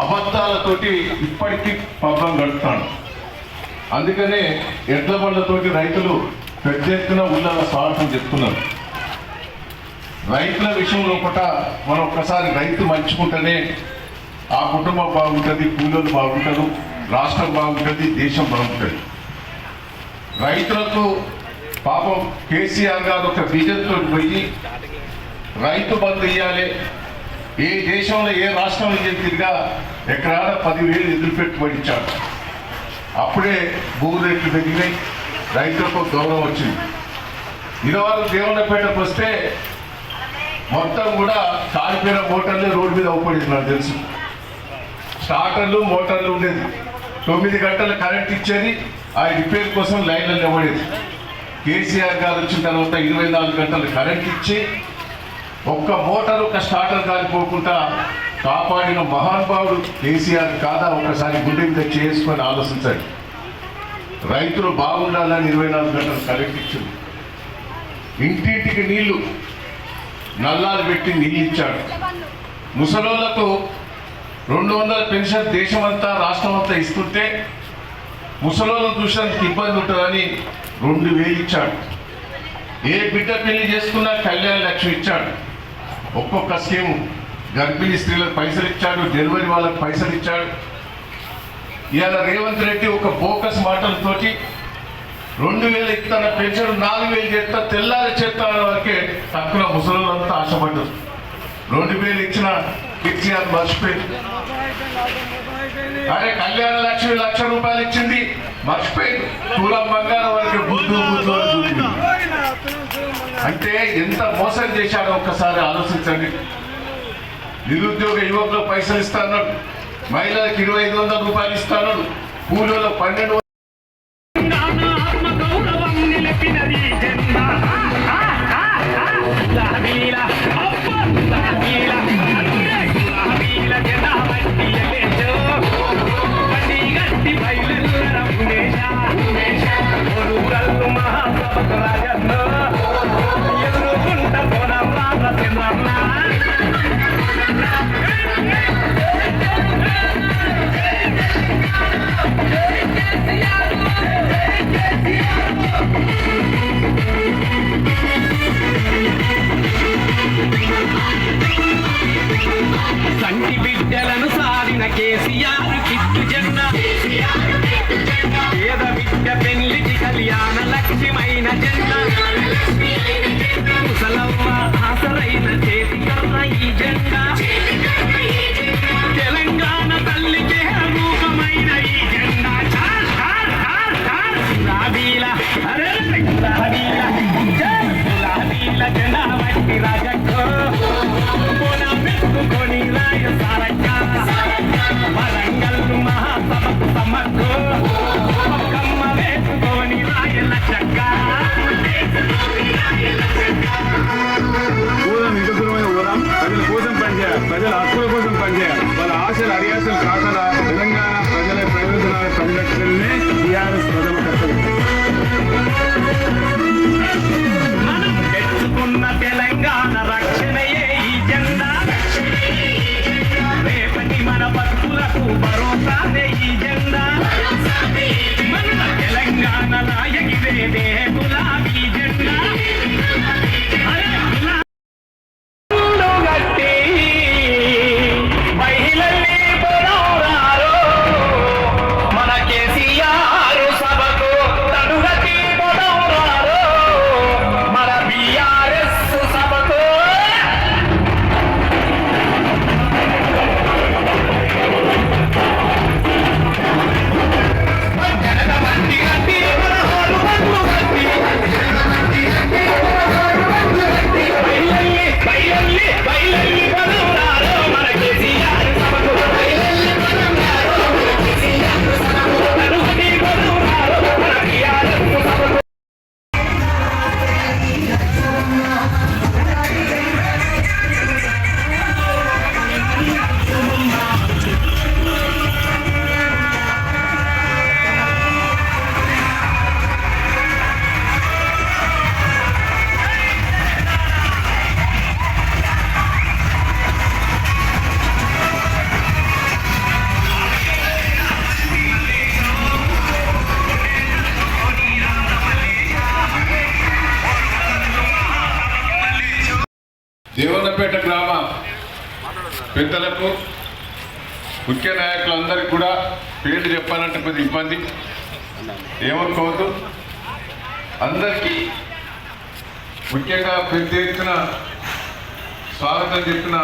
అబద్ధాలతోటి ఇప్పటికీ పబ్బం గడుపుతాడు. అందుకనే ఎడ్ల బండ్లతోటి రైతులు పెద్ద ఎత్తున ఉల్లాల స్వాగతం చెప్తున్నారు. రైతుల విషయంలో పూట మనం ఒక్కసారి రైతు మంచుకుంటేనే ఆ కుటుంబం బాగుంటుంది కూలీలు బాగుంటారు రాష్ట్రం బాగుంటుంది దేశం బాగుంటుంది. రైతులకు పాపం కేసీఆర్ గారు ఒక విజన్తో పోయి రైతు బంధు ఇవ్వాలి ఏ దేశంలో ఏ రాష్ట్రంలో తిరిగా ఎకరాల పదివేలు ఎదురు పెట్టుబడి ఇచ్చాడు అప్పుడే భూ రేట్లు పెరిగినాయి. రైతులకు గౌరవం వచ్చింది. ఇదివరకు దేవుళ్ళపేటకు వస్తే మొత్తం కూడా కాలిపోయిన మోటార్లే రోడ్డు మీద అవ్వబడింది నాకు తెలుసు. స్టార్టర్లు మోటార్లు ఉండేది. తొమ్మిది గంటలు కరెంట్ ఇచ్చేది ఆ రిపేర్ కోసం లైన్లు నిలబడేది కేసీఆర్ గారు వచ్చిన తర్వాత ఇరవై నాలుగు గంటలు కరెంట్ ఇచ్చి ఒక్క మోటార్ ఒక స్టార్టర్ కాలిపోకుండా కాపాడిన మహానుభావుడు కేసీఆర్ కాదా? ఒకసారి గుండె మీద చేసుకొని ఆలోచించండి. రైతులు బాగుండాలని ఇరవై నాలుగు గంటలు కరెంట్ ఇచ్చింది. ఇంటింటికి నీళ్ళు నల్లాలు పెట్టి నీళ్ళు ఇచ్చాడు. ముసలోళ్ళకు రెండు వందల పెన్షన్ దేశమంతా రాష్ట్రం అంతా ఇస్తుంటే ముసలోళ్ళ చూసినందుకు ఇబ్బంది ఉంటుందని రెండు వేలు ఇచ్చాడు. ఏ బిడ్డ పెళ్ళి చేసుకున్నా కళ్యాణ లక్ష్మి ఇచ్చాడు. ఒక్కొక్క స్కీమ్. గర్భిణీ స్త్రీలకు పైసలు ఇచ్చాడు డెలివరీ వాళ్ళకి పైసలు ఇచ్చాడు. ఇవాళ రేవంత్ రెడ్డి ఒక బోకస్ మాటలతోటి రెండు వేలు ఇస్తాన పెన్షన్ నాలుగు వేలు చేస్తా తెల్లారి చేస్తా అనే వరకే తక్కువ ముసలంతా ఆశపడ్డారు. రెండు వేలు ఇచ్చిన కేసీఆర్ మర్చిపోయింది. అరే కళ్యాణ లక్ష్మి లక్ష రూపాయలు ఇచ్చింది మర్చిపోయింది. తులం బంగారం వరకు బుద్ధు బుద్ధు అంటే ఎంత మోసం చేశాడో ఒక్కసారి ఆలోచించండి. నిరుద్యోగ యువకులకు పైసలు ఇస్తాడు మహిళలకు ఇరవై ఐదు వందల రూపాయలు ఇస్తాడు కూలీలకు పన్నెండు கேசியா భరోసానే ఈ జెండా. మన తెలంగాణ నాయకిదే దేవన్నపేట గ్రామ. పెద్దలకు ముఖ్య నాయకులందరికీ కూడా పేర్లు చెప్పాలంటే కొద్ది ఇబ్బంది. ఏమనుకోవద్దు. అందరికీ ముఖ్యంగా పెద్ద ఎత్తున స్వాగతం చెప్పిన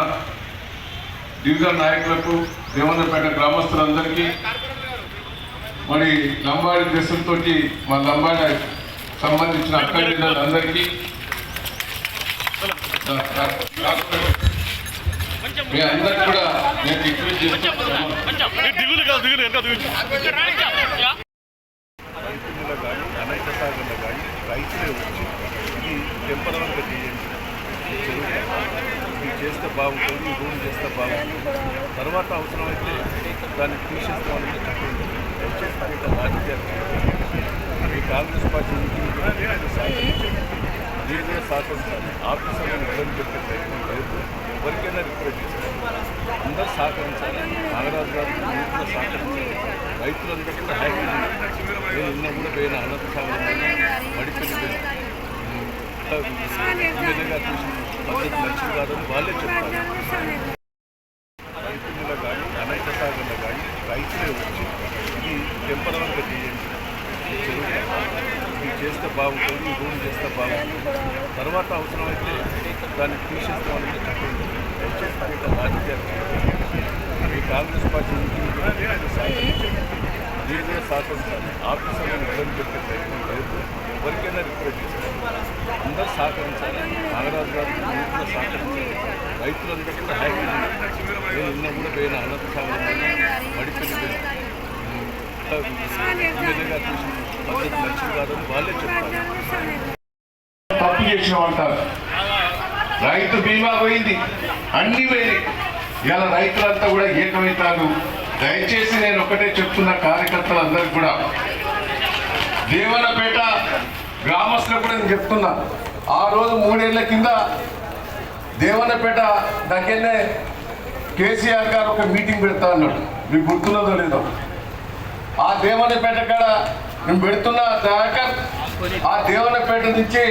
డివిజన్ నాయకులకు దేవన్నపేట గ్రామస్తులందరికీ మరి లంబాడి దేశంతో మా లంబాడి సంబంధించిన అక్కడికి మీ అందరికి కూడా నేను రిక్వెస్ట్ చేస్తున్నాను. కానీ అనేక కానీ రైతులే వచ్చి ఈ టెంపరవల్గా చేయండి ఇది చేస్తే బాగుంటుంది ఈ రూమ్ చేస్తే బాగుంటుంది తర్వాత అవసరమైతే దాన్ని తీసేస్తామని చెప్పండి దయచేసి అనేక రాజకీయాలు ఈ కాంగ్రెస్ పార్టీ నుంచి సహకరించండి మీరు కూడా సహకరించాలి ఆఫీసర్లను ఇబ్బంది పెట్టే ప్రయత్నం లేదు ఎవరికైనా రిక్వెస్ట్ చేస్తాను అందరూ సహకరించాలి నాగరాజు గారు మీరు కూడా సహకరించాలి రైతులందరూ కూడా హ్యాపీ నేను నిన్న కూడా పోయిన అనంత సాగర్ మడిపెల్లి పోయిన ఎమ్మెల్యే గారు చూసిన పద్ధతి మంచిది కాదని వాళ్ళే చెప్తారు రైతుల కానీ అనేక సాగర్ల కానీ రైతులే వచ్చి ఈ టెంపరవల్గా చేయండి ఈ చెరువు కట్టాలి. ఇది చేస్తే బాగుంటుంది రూమ్ చేస్తే బాగుంటుంది. తర్వాత అవసరమైతే దాన్ని తీసేస్తామని చెప్పండి. దయచేసి అనేక రాజకీయాలు ఈ కాంగ్రెస్ పార్టీ నుంచి సహకరించండి. మీరు కూడా సహకరించాలి. ఆఫీసర్లను ఇబ్బంది పెట్టే ప్రయత్నం లేదు. ఎవరికైనా రిక్వెస్ట్ చేస్తారు అందరూ సహకరించాలి. నాగరాజు గారు మీరు కూడా సహకరించాలి. రైతులందరూ కూడా హ్యాపీ నేను నిన్న కూడా పోయిన అనంత సాగర్ మడిపెల్లి తప్పు చేసినామంటారు. రైతు బీమా పోయింది. అన్ని పోయినాయి. ఇలా రైతులంతా కూడా ఏకమవుతారు. దయచేసి నేను ఒకటే చెప్తున్న కార్యకర్తలందరికీ కూడా. దేవనపేట గ్రామస్తులకు కూడా నేను చెప్తున్నా. ఆ రోజు మూడేళ్ళ కింద దేవనపేట దగ్గరనే కేసీఆర్ గారు ఒక మీటింగ్ పెడతా అన్నాడు. మీకు గుర్తున్నదో లేదో. ఆ దేవుని పేట కాడ మేము పెడుతున్న దయాకర్ ఆ పేట నుంచి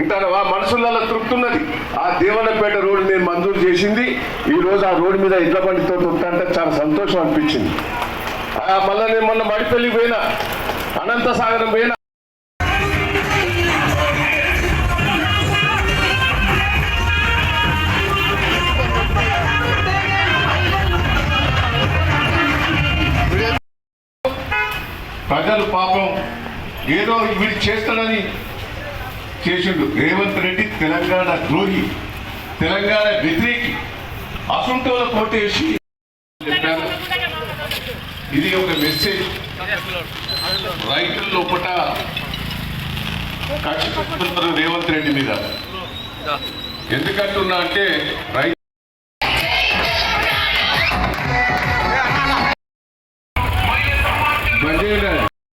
ఇంకా ఆ మనసులలో తృప్తున్నది ఆ దేవనపేట రోడ్డు నేను మంజూరు చేసింది. ఈ రోజు ఆ రోడ్డు మీద ఇళ్ళ బండితో ఉంటే చాలా సంతోషం అనిపించింది. ఆ మళ్ళీ నేను మొన్న మడిపల్లికి పోయినా. అనంత సాగరం పోయినా. ప్రజలు పాపం ఏదో వీడు చేస్తాడని చేసిండు రేవంత్ రెడ్డి తెలంగాణ ద్రోహి తెలంగాణ వ్యతిరేకి అసంటోల కోటేసి చెప్పారు. ఇది ఒక మెసేజ్ రైతుల లోపల కక్ష రేవంత్ రెడ్డి మీద. ఎందుకంటున్నా అంటే రైతు